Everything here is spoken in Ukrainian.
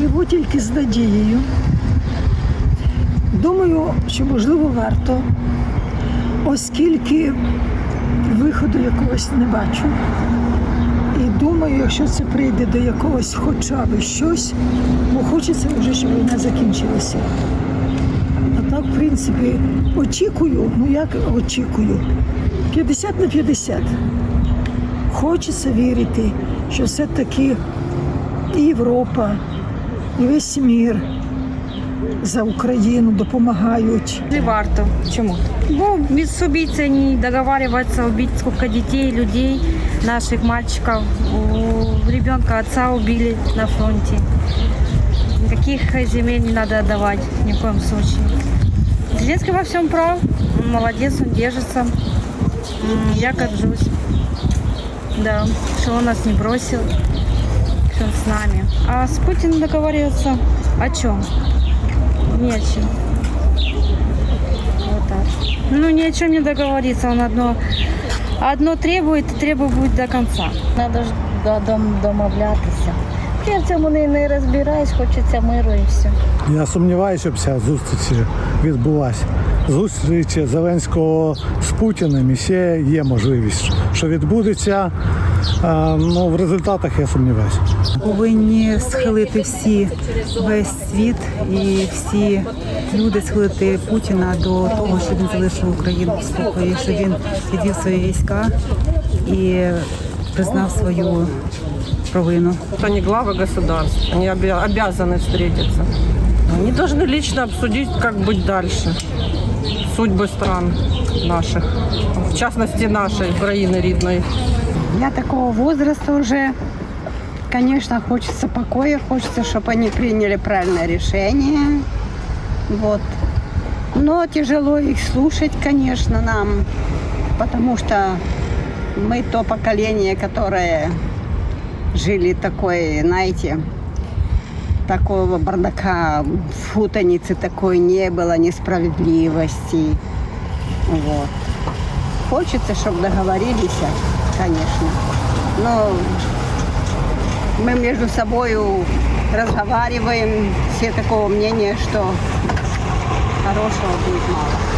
Живу тільки з надією. Думаю, що можливо варто, оскільки виходу якогось не бачу. І думаю, якщо це прийде до якогось хоча б щось, бо хочеться вже, щоб війна закінчилася. А так, в принципі, очікую, ну як очікую, 50 на 50. Хочеться вірити, що все-таки Європа, і весь мір за Україну допомагають. Не варто. Чому? Бо без убийц они договариваются убить сколько детей, людей, наших мальчиков. У ребенка отца убили на фронте. Никаких земель не надо отдавать ни в коем случае. Зеленский во всем прав. Он молодец, он держится. Я горжусь. Да, что он нас не бросил, что он с нами. А с Путиным договариваться о чем? Не о чем. Вот так. Ну, ни о чем не договориться. Он одно, одно требует и требует будет до конца. Треба ж до- дом- домовлятися. Я в цьому не, не розбираюсь, хочеться миру і все. Я сумніваюся, щоб ця зустріч відбулася. Зустріч Зеленського з Путіним і ще є можливість, що відбудеться. А, Ну, в результатах я сумніваюся. повинні схилити всі весь світ і всі люди схилити Путіна до того, щоб він залишив Україну в спокої, щоб він відвів свої війська і признав свою провину. Они главы государств, они обя- обязаны встретиться. Они должны лично обсудить, как быть дальше. Судьбы стран наших, в частности нашей, Украины рідної. Я такого возраста уже, конечно, хочется покоя, хочется, чтобы они приняли правильное решение. Вот. Но тяжело их слушать, конечно, нам, потому что мы то поколение, которое жили такой, знаете, такого бардака, футаницы такой не было, несправедливости. Вот. Хочется, чтобы договорились, конечно. Но мы между собой разговариваем, все такого мнения, что хорошего будет мало.